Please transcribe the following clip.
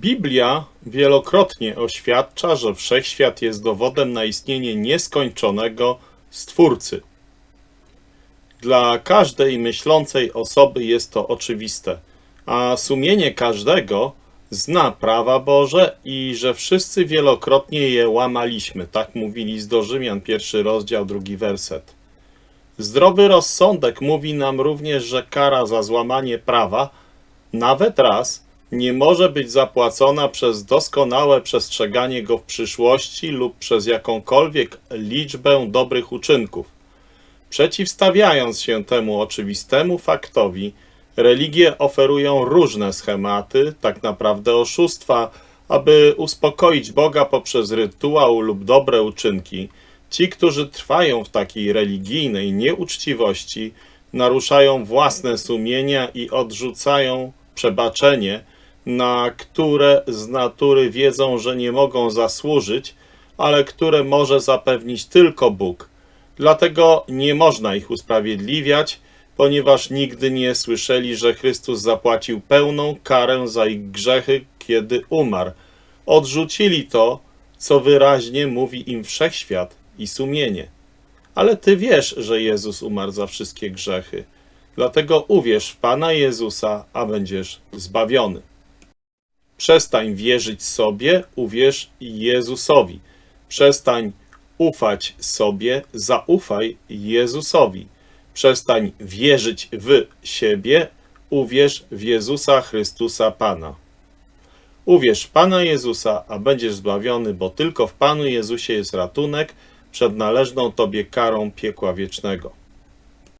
Biblia wielokrotnie oświadcza, że wszechświat jest dowodem na istnienie nieskończonego Stwórcy. Dla każdej myślącej osoby jest to oczywiste, a sumienie każdego zna prawa Boże i że wszyscy wielokrotnie je łamaliśmy. Tak mówi list do Rzymian, pierwszy rozdział, drugi werset. Zdrowy rozsądek mówi nam również, że kara za złamanie prawa, nawet raz, nie może być zapłacona przez doskonałe przestrzeganie go w przyszłości lub przez jakąkolwiek liczbę dobrych uczynków. Przeciwstawiając się temu oczywistemu faktowi, religie oferują różne schematy, tak naprawdę oszustwa, aby uspokoić Boga poprzez rytuał lub dobre uczynki. Ci, którzy trwają w takiej religijnej nieuczciwości, naruszają własne sumienia i odrzucają przebaczenie, na które z natury wiedzą, że nie mogą zasłużyć, ale które może zapewnić tylko Bóg. Dlatego nie można ich usprawiedliwiać, ponieważ nigdy nie słyszeli, że Chrystus zapłacił pełną karę za ich grzechy, kiedy umarł. Odrzucili to, co wyraźnie mówi im wszechświat i sumienie. Ale ty wiesz, że Jezus umarł za wszystkie grzechy. Dlatego uwierz w Pana Jezusa, a będziesz zbawiony. Przestań wierzyć sobie, uwierz Jezusowi. Przestań ufać sobie, zaufaj Jezusowi. Przestań wierzyć w siebie, uwierz w Jezusa Chrystusa Pana. Uwierz Pana Jezusa, a będziesz zbawiony, bo tylko w Panu Jezusie jest ratunek przed należną Tobie karą piekła wiecznego.